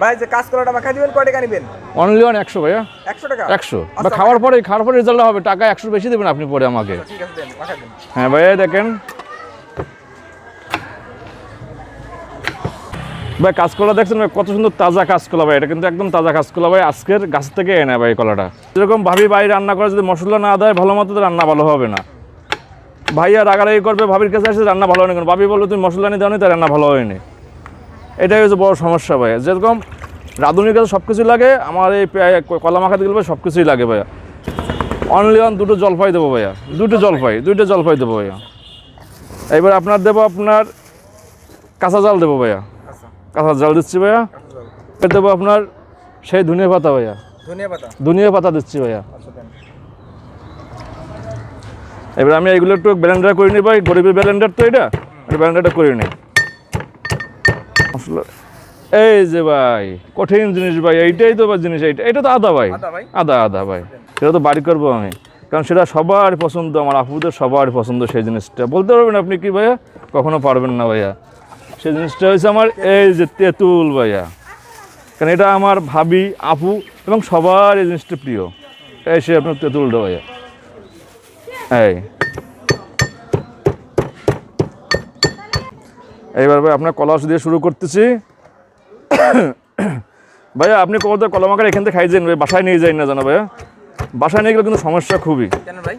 ভাই যে কাঁচকলাটা মাখাই দিবেন কয় টাকা নিবেন? অনলি ওয়ান একশো ভাইয়া। একশো টাকা? একশো। বা আচ্ছা, খাওয়ার পরে খাওয়ার পরে রেজাল্ট হবে টাকা একশো বেশি দেবেন আপনি পরে আমাকে। দেন হ্যাঁ ভাইয়া দেখেন। ভাই কাঁচকলা দেখছেন ভাই কত সুন্দর তাজা কাঁচকলা ভাই এটা কিন্তু একদম তাজা কাঁচকলা ভাই আজকের গাছ থেকে এনে ভাই কলাটা। যেরকম ভাবি ভাই রান্না করে যদি মশলা না দেয় ভালো মতো রান্না ভালো হবে না। ভাইয়া রাগারাগি করবে ভাবির কাছে আসে রান্না ভালো হয়নি কারণ ভাবি বলল তুমি মশলা নিয়ে দাও তাই রান্না ভালো হয়নি। এটাই হচ্ছে বড় সমস্যা ভাইয়া। যেরকম রাঁধুনির কাছে সব কিছুই লাগে আমার এই কলা মাখাতে গেলে সব কিছুই লাগে ভাইয়া। অনলি অন দুটো জলপাই দেবো ভাইয়া। দুটো জলপাই দুটো জলপাই দেবো ভাইয়া। এবার আপনার দেবো আপনার কাঁচা জাল দেবো ভাইয়া। আচ্ছা। কাঁচা জাল দিচ্ছি ভাইয়া। এবার দেবো আপনার সেই ধনিয়া পাতা ভাইয়া। ধনিয়া পাতা? দিচ্ছি ভাইয়া। আচ্ছা এবার আমি এগুলো একটু ব্লেন্ডার করে নিই ভাই গরিবের ব্লেন্ডার তো এটা। একটু ব্লেন্ডারটা করে নিই। মশলা এই যে ভাই কঠিন জিনিস ভাই এইটাই তো জিনিস এইটা এটা তো আদা ভাই। আদা ভাই? আদা আদা ভাই। সেটা তো বাড়ি করব আমি। কারণ সেটা সবার পছন্দ আমার আপুদের সবার পছন্দ সেই জিনিসটা। বলতে পারবেন আপনি কি ভাইয়া? কখনো পারবেন না ভাইয়া। সেই জিনিসটা হয়েছে আমার এই যে তেঁতুল ভাইয়া। কারণ এটা আমার ভাবি আপু এবং সবার এই জিনিসটা প্রিয়। এই সে আপনার তেঁতুলটা ভাইয়া। এই। এইবার ভাই, আপনার কলাস দিয়ে শুরু করতেছি। ভাইয়া, আপনি কলম আকার এখান থেকে খাইছেন ভাই, বাসায় নিয়ে যাই না জানো ভাইয়া। বাসায় নিয়ে গেলে কিন্তু সমস্যা খুবই। কেন ভাই?